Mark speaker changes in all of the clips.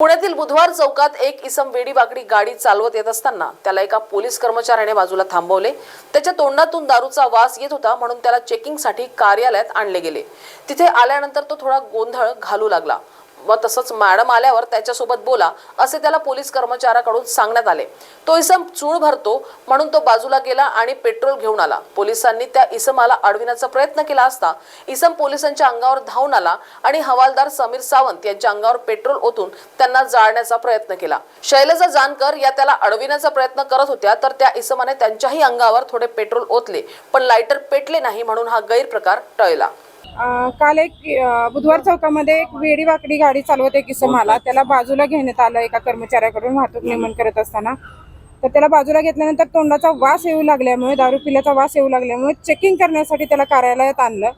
Speaker 1: पुण्यातील बुधवार चौकात एक इसम वेडीवाकडी गाडी चालवत येत असताना त्याला एका पोलीस कर्मचाऱ्याने बाजूला थांबवले. त्याच्या तोंडातून दारूचा वास येत होता म्हणून त्याला चेकिंगसाठी कार्यालयात आणले गेले. तिथे आल्यानंतर तो थोडा गोंधळ घालू लागला. व तसंच मॅडम आल्यावर त्याच्यासोबत बोला असे त्याला पोलीस कर्मचाऱ्याकडून सांगण्यात आले. तो इसम चूळ भरतो म्हणून तो बाजूला गेला आणि पेट्रोल घेऊन आला. पोलिसांनी त्या इसमाला अडविण्याचा प्रयत्न केला असता इसम पोलिसांच्या अंगावर धावून आला आणि हवालदार समीर सावंत यांच्या अंगावर पेट्रोल ओतून त्यांना जाळण्याचा प्रयत्न केला. शैलजा जानकर या त्याला अडविण्याचा प्रयत्न करत होत्या तर त्या इसमाने त्यांच्याही अंगावर थोडे पेट्रोल ओतले पण लायटर पेटले नाही म्हणून हा गैरप्रकार टळला.
Speaker 2: काल एक बुधवार चौकामध्ये एक वेडी वाकडी गाडी चालवत एक इसम आला त्याला बाजूला घेण्यात आलं एका कर्मचाऱ्याकडून वाहतूक नियमन करत असताना. तर त्याला बाजूला घेतल्यानंतर तोंडाचा वास येऊ लागल्यामुळे दारू पिल्याचा वास येऊ लागल्यामुळे चेकिंग करण्यासाठी त्याला कार्यालयात आणलं.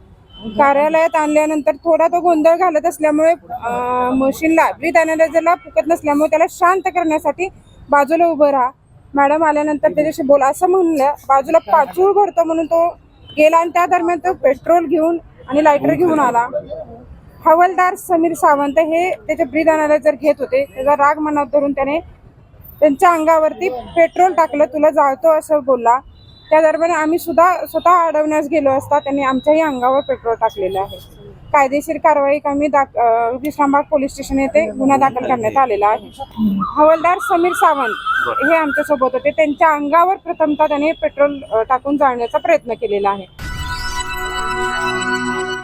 Speaker 2: कार्यालयात आणल्यानंतर थोडा तो गोंधळ घालत असल्यामुळे मशीनला ब्रीथ अनालायझरला फुकत नसल्यामुळे त्याला शांत करण्यासाठी बाजूला उभं राहा. मॅडम आल्यानंतर त्याच्याशी बोला. असं म्हणलं बाजूला पाचूळ भरतो म्हणून तो गेला आणि त्या दरम्यान तो पेट्रोल घेऊन आणि लायटर घेऊन आला. हवालदार समीर सावंत हे त्याचे ब्रीद अनालायझर घेत होते. त्याचा राग मनात धरून त्याने त्यांच्या अंगावरती पेट्रोल टाकलं तुला जाळतो असं बोलला. त्या दरम्यान आम्ही सुद्धा स्वतः अडवण्यास गेलो असता त्यांनी आमच्याही अंगावर पेट्रोल टाकलेलं आहे. कायदेशीर कारवाई आम्ही दाख विश्रामबाग पोलीस स्टेशन येथे गुन्हा दाखल करण्यात आलेला आहे. हवालदार समीर सावंत हे आमच्यासोबत होते. त्यांच्या अंगावर प्रथमतः त्याने पेट्रोल टाकून जाळण्याचा प्रयत्न केलेला आहे. thank you